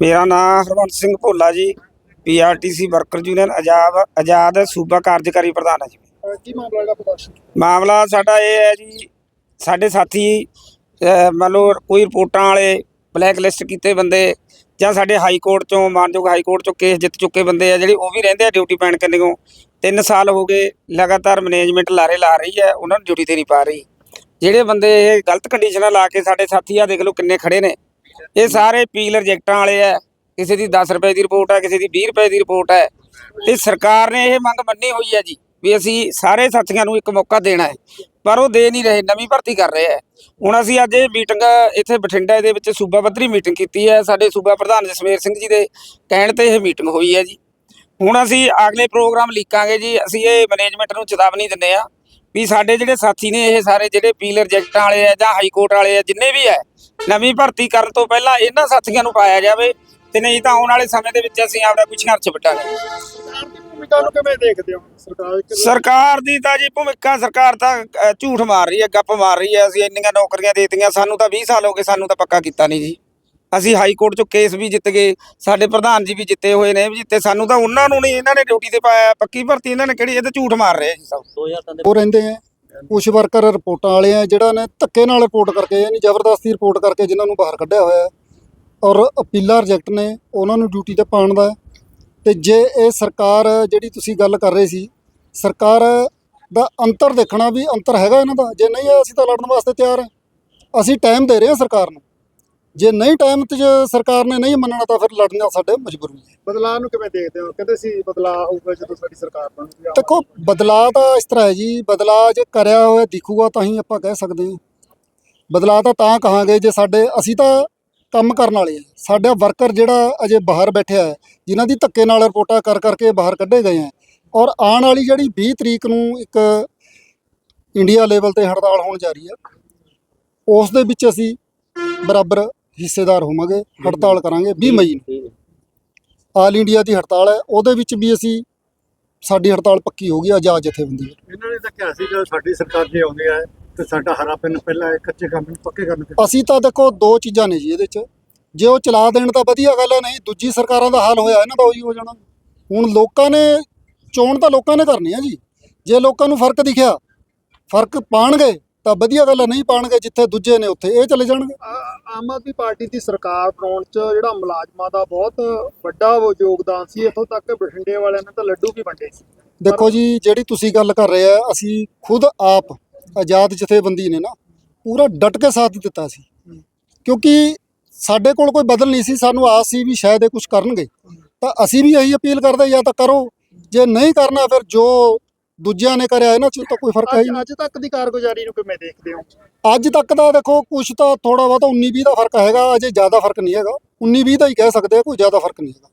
ਮੇਰਾ ਨਾਮ Harwant Singh Bhola ji PRTC worker union Azad Azad ਸੂਬਾ ਕਾਰਜਕਾਰੀ ਪ੍ਰਧਾਨ ਹੈ ਜੀ। ਕੀ ਮਾਮਲਾ ਜਿਹੜਾ ਪ੍ਰਦਰਸ਼ਨ ਮਾਮਲਾ ਸਾਡਾ ਇਹ ਹੈ ਜੀ ਸਾਡੇ ਸਾਥੀ ਅਹ, ਮੰਨ ਲਓ ਕੋਈ ਰਿਪੋਰਟਾਂ ਵਾਲੇ ਬਲੈਕ ਲਿਸਟ ਕੀਤੇ ਬੰਦੇ ਜਾਂ ਸਾਡੇ ਹਾਈ ਕੋਰਟ ਚੋਂ ਮਾਨਯੋਗ ਹਾਈ ਕੋਰਟ ਚੋਂ ਕੇਸ ਜਿੱਤ ਚੁੱਕੇ ਬੰਦੇ ਆ ਜਿਹੜੇ ਉਹ ਵੀ ਰਹਿੰਦੇ ਆ ਡਿਊਟੀ ਪੈਣ ਕੰਨਿਓ 3 ਸਾਲ ਹੋ ਗਏ ਲਗਾਤਾਰ ਮੈਨੇਜਮੈਂਟ ਲਾਰੇ ਲਾ ਰਹੀ ਹੈ ਉਹਨਾਂ ਨੂੰ ਡਿਊਟੀ ਤੇ ਨਹੀਂ ਪਾ ਰਹੀ। ਜਿਹੜੇ ਬੰਦੇ ਇਹ ਗਲਤ ਕੰਡੀਸ਼ਨਾਂ ਲਾ ਕੇ ਸਾਡੇ ਸਾਥੀ ਆ ਦੇਖ ਲਓ ਕਿੰਨੇ ਖੜੇ ਨੇ। ਇਹ ਸਾਰੇ ਪੀਲ ਰਿਜੈਕਟਾਂ ਵਾਲੇ ਆ, ਕਿਸੇ ਦੀ 10 ਰੁਪਏ ਦੀ ਰਿਪੋਰਟ ਹੈ ਕਿਸੇ ਦੀ 20 ਰੁਪਏ ਦੀ ਰਿਪੋਰਟ ਹੈ ਤੇ ਸਰਕਾਰ ਨੇ ਇਹ ਮੰਗ ਮੰਨੀ ਹੋਈ ਹੈ ਜੀ ਵੀ ਅਸੀਂ ਸਾਰੇ ਸਾਥੀਆਂ ਨੂੰ ਇੱਕ ਮੌਕਾ ਦੇਣਾ ਹੈ, ਪਰ ਉਹ ਦੇ ਨਹੀਂ ਰਹੇ, ਨਵੀਂ ਭਰਤੀ ਕਰ ਰਹੇ ਹੈ ਹੁਣ ਅਸੀਂ ਅੱਜ ਇਹ ਮੀਟਿੰਗ ਇੱਥੇ ਬਠਿੰਡਾ ਦੇ ਵਿੱਚ ਸੂਬਾ ਪੱਧਰੀ ਮੀਟਿੰਗ ਕੀਤੀ ਹੈ, ਸਾਡੇ ਸੂਬਾ ਪ੍ਰਧਾਨ ਜਸਮੇਰ ਸਿੰਘ ਜੀ ਦੇ ਕਹਿਣ ਤੇ ਇਹ ਮੀਟਿੰਗ ਹੋਈ ਹੈ ਜੀ। ਹੁਣ ਅਸੀਂ ਅਗਲੇ ਪ੍ਰੋਗਰਾਮ ਲਿਖਾਂਗੇ ਜੀ, ਅਸੀਂ ਇਹ ਮੈਨੇਜਮੈਂਟ ਨੂੰ ਚੇਤਾਵਨੀ ਦਿੰਦੇ ਆ ਵੀ ਸਾਡੇ ਜਿਹੜੇ ਸਾਥੀ ਨੇ ਇਹ ਸਾਰੇ ਜਿਹੜੇ ਪੀਲ ਰਿਜੈਕਟਾਂ ਵਾਲੇ ਆ ਜਾਂ ਹਾਈ ਕੋਰਟ ਵਾਲੇ ਆ ਜਿੰਨੇ ਵੀ ਹੈ ਨਵੀਂ ਭਰਤੀ ਕਰਨ ਤੋਂ ਪਹਿਲਾਂ ਇਹਨਾਂ ਸਾਥੀਆਂ ਨੂੰ ਪਾਇਆ ਜਾਵੇ ਤੇ ਨਹੀਂ ਤਾਂ ਆਉਣ ਵਾਲੇ ਸਮੇਂ ਦੇ ਵਿੱਚ ਅਸੀਂ ਆਪਦਾ ਕੋਈ ਸੰਘਰਸ਼ ਵਟਾਂਗੇ। ਸਰਕਾਰ ਦੀ ਭੂਮਿਕਾ ਨੂੰ ਕਿਵੇਂ ਦੇਖਦੇ ਹੋ? ਸਰਕਾਰ ਇੱਕ ਸਰਕਾਰ ਦੀ ਤਾਂ ਜੀ ਭੂਮਿਕਾ ਸਰਕਾਰ ਤਾਂ ਝੂਠ ਮਾਰ ਰਹੀ ਹੈ ਗੱਪ ਮਾਰ ਰਹੀ ਹੈ ਅਸੀਂ ਇੰਨੀਆਂ ਨੌਕਰੀਆਂ ਦੇ ਦਿੱਤੀਆਂ ਸਾਨੂੰ ਤਾਂ 20 ਸਾਲ ਹੋ ਗਏ ਸਾਨੂੰ ਤਾਂ ਪੱਕਾ ਕੀਤਾ ਨਹੀਂ ਜੀ। ਅਸੀਂ ਹਾਈ ਕੋਰਟ ਚੋਂ ਕੇਸ ਵੀ ਜਿੱਤ ਗਏ ਸਾਡੇ ਪ੍ਰਧਾਨ ਜੀ ਵੀ ਜਿੱਤੇ ਹੋਏ ਨੇ ਵੀ ਜਿੱਤੇ ਸਾਨੂੰ ਤਾਂ ਉਹਨਾਂ ਨੂੰ ਨਹੀਂ ਇਹਨਾਂ ਨੇ ਡਿਊਟੀ ਤੇ ਪਾਇਆ ਪੱਕੀ ਭਰਤੀ ਇਹਨਾਂ ਨੇ ਕਿਹੜੀ ਇਹ ਤਾਂ ਝੂਠ ਮਾਰ ਰਹੇ ਆ ਜੀ ਸਭ। ਉਹ ਰਹਿੰਦੇ ਆ ਕੁਝ ਵਰਕਰ ਰਿਪੋਰਟਾਂ ਵਾਲੇ ਆ ਜਿਹੜਾ ਨੇ ਧੱਕੇ ਨਾਲ ਰਿਪੋਰਟ ਕਰਕੇ ਯਾਨੀ ਜ਼ਬਰਦਸਤੀ ਰਿਪੋਰਟ ਕਰਕੇ ਜਿਨ੍ਹਾਂ ਨੂੰ ਬਾਹਰ ਕੱਢਿਆ ਹੋਇਆ ਔਰ ਅਪੀਲਾ ਰਿਜੈਕਟ ਨੇ ਉਹਨਾਂ ਨੂੰ ਡਿਊਟੀ ਤੇ ਪਾਉਣ ਦਾ। ਤੇ ਜੇ ਇਹ ਸਰਕਾਰ ਜਿਹੜੀ ਤੁਸੀਂ ਗੱਲ ਕਰ ਰਹੇ ਸੀ ਸਰਕਾਰ ਦਾ ਅੰਤਰ ਦੇਖਣਾ ਵੀ ਅੰਤਰ ਹੈਗਾ ਇਹਨਾਂ ਦਾ ਜੇ ਨਹੀਂ ਹੈ ਅਸੀਂ ਤਾਂ ਲੜਨ ਵਾਸਤੇ ਤਿਆਰ ਹਾਂ। ਅਸੀਂ ਟਾਈਮ ਦੇ ਰਹੇ ਹਾਂ ਸਰਕਾਰ ਨੂੰ। ਜੇ ਨਹੀਂ ਟਾਈਮ ਤੇ ਜੇ ਸਰਕਾਰ ਨੇ ਨਹੀਂ ਮੰਨਣਾ ਤਾਂ ਫਿਰ ਲੜਨਾ ਸਾਡੇ ਮਜਬੂਰੀ ਹੈ। ਬਦਲਾਅ ਨੂੰ ਕਿਵੇਂ ਦੇਖਦੇ ਹੋ? ਕਹਿੰਦੇ ਸੀ ਬਦਲਾਅ ਆਊਗਾ ਜਦੋਂ ਸਾਡੀ ਸਰਕਾਰ ਬਣੂਗੀ ਦੇਖੋ ਬਦਲਾਅ ਤਾਂ ਇਸ ਤਰ੍ਹਾਂ ਹੈ ਜੀ ਬਦਲਾਅ ਜੇ ਕਰਿਆ ਹੋਇਆ ਦਿਖੂਗਾ ਤਾਂ ਹੀ ਆਪਾਂ ਕਹਿ ਸਕਦੇ ਹਾਂ। ਬਦਲਾਅ ਤਾਂ ਤਾਂ ਕਹਾਂਗੇ ਜੇ ਸਾਡੇ ਅਸੀਂ ਤਾਂ ਕੰਮ ਕਰਨ ਵਾਲੇ ਹਾਂ। ਸਾਡਾ ਵਰਕਰ ਜਿਹੜਾ ਅਜੇ ਬਾਹਰ ਬੈਠਿਆ ਹੈ ਜਿਨ੍ਹਾਂ ਦੀ ਧੱਕੇ ਨਾਲ ਰਿਪੋਰਟਾਂ ਕਰ ਕਰਕੇ ਬਾਹਰ ਕੱਢੇ ਗਏ ਹੈ ਔਰ ਆਉਣ ਵਾਲੀ ਜਿਹੜੀ 20 ਤਰੀਕ ਨੂੰ ਇੱਕ ਇੰਡੀਆ ਲੈਵਲ ਤੇ ਹੜਤਾਲ ਹੋਣ ਜਾ ਰਹੀ ਹੈ ਉਸ ਦੇ ਵਿੱਚ ਅਸੀਂ ਬਰਾਬਰ ਹਿੱਸੇਦਾਰ ਹੋਵਾਂਗੇ ਹੜਤਾਲ ਕਰਾਂਗੇ 20 ਮਈ ਨੂੰ। ਆਲ ਇੰਡੀਆ ਦੀ ਹੜਤਾਲ ਹੈ ਉਹਦੇ ਵਿੱਚ ਵੀ ਅਸੀਂ ਸਾਡੀ ਹੜਤਾਲ ਪੱਕੀ ਹੋ ਗਈ ਆਜ਼ਾਦ ਜਥੇਬੰਦੀ ਹੈ। ਇਹਨਾਂ ਨੇ ਤਾਂ ਕਿਹਾ ਸੀ ਕਿ ਸਾਡੀ ਸਰਕਾਰ ਜੇ ਆਉਂਦੀ ਹੈ ਤੇ ਸਾਡਾ ਹਰਾ ਪੈਨ ਪਹਿਲਾਂ ਕੱਚੇ ਕੰਮ ਨੂੰ ਪੱਕੇ ਕਰਨ ਤੇ ਅਸੀਂ ਤਾਂ ਦੇਖੋ ਦੋ ਚੀਜ਼ਾਂ ਨੇ ਜੀ ਇਹਦੇ 'ਚ। ਜੇ ਉਹ ਚਲਾ ਦੇਣ ਤਾਂ ਵਧੀਆ ਗੱਲ ਹੈ ਨਹੀਂ ਦੂਜੀ ਸਰਕਾਰਾਂ ਦਾ ਹਾਲ ਹੋਇਆ ਇਹਨਾਂ ਦਾ ਉਹੀ ਹੋ ਜਾਣਾ। ਹੁਣ ਲੋਕਾਂ ਨੇ ਚੋਣ ਤਾਂ ਲੋਕਾਂ ਨੇ ਕਰਨੀ ਹੈ ਜੀ। ਜੇ ਲੋਕਾਂ ਨੂੰ ਫ਼ਰਕ ਦਿਖਿਆ ਫ਼ਰਕ ਪਾਣਗੇ ਤਾਂ ਵਧੀਆ ਗੱਲ ਨਹੀਂ ਪਾਣਗੇ ਜਿੱਥੇ ਦੂਜੇ ਨੇ ਉੱਥੇ ਇਹ ਚਲੇ ਜਾਣਗੇ? ਆਮ ਆਦਮੀ ਪਾਰਟੀ ਦੀ ਸਰਕਾਰ ਬਣਾਉਣ 'ਚ ਜਿਹੜਾ ਮੁਲਾਜ਼ਮਾਂ ਦਾ ਬਹੁਤ ਵੱਡਾ ਉਹ ਯੋਗਦਾਨ ਸੀ ਇੱਥੋਂ ਤੱਕ ਕਿ ਬਠਿੰਡੇ ਵਾਲਿਆਂ ਨੇ ਤਾਂ ਲੱਡੂ ਵੀ ਵੰਡੇ ਸੀ। ਦੇਖੋ ਜੀ ਜਿਹੜੀ ਤੁਸੀਂ ਗੱਲ ਕਰ ਰਹੇ ਆ ਅਸੀਂ ਖੁਦ ਆਪ ਆਜ਼ਾਦ ਜਥੇਬੰਦੀ ਨੇ ਨਾ ਪੂਰਾ ਡਟ ਕੇ ਸਾਥ ਦਿੱਤਾ ਸੀ। ਕਿਉਂਕਿ ਸਾਡੇ ਕੋਲ ਕੋਈ ਬਦਲ ਨਹੀਂ ਸੀ ਸਾਨੂੰ ਆਸ ਸੀ ਵੀ ਸ਼ਾਇਦ ਇਹ ਕੁਝ ਕਰਨਗੇ। ਤਾਂ ਅਸੀਂ ਵੀ ਇਹੀ ਅਪੀਲ ਕਰਦੇ ਜਾਂ ਤਾਂ ਕਰੋ। ਜੇ ਨਹੀਂ ਕਰਨਾ ਫਿਰ ਜੋ ਦੂਜਿਆਂ ਨੇ ਕਰਿਆ ਇਹਨਾਂ 'ਚ ਤਾਂ ਕੋਈ ਫ਼ਰਕ ਹੈ ਹੀ ਅੱਜ ਨਹੀਂ। ਅੱਜ ਤੱਕ ਦੀ ਕਾਰਗੁਜ਼ਾਰੀ ਨੂੰ ਕਿਵੇਂ ਦੇਖਦੇ ਹੋ? ਅੱਜ ਤੱਕ ਦਾ ਦੇਖੋ ਕੁਝ ਤਾਂ ਥੋੜਾ ਬਹੁਤਾ 19 20 ਦਾ ਫ਼ਰਕ ਹੈਗਾ ਅਜੇ ਜ਼ਿਆਦਾ ਫ਼ਰਕ ਨਹੀਂ ਹੈਗਾ। 19 20 ਦਾ ਹੀ ਕਹਿ ਸਕਦੇ ਆ ਕੋਈ ਜ਼ਿਆਦਾ ਫ਼ਰਕ ਨਹੀਂ ਹੈਗਾ।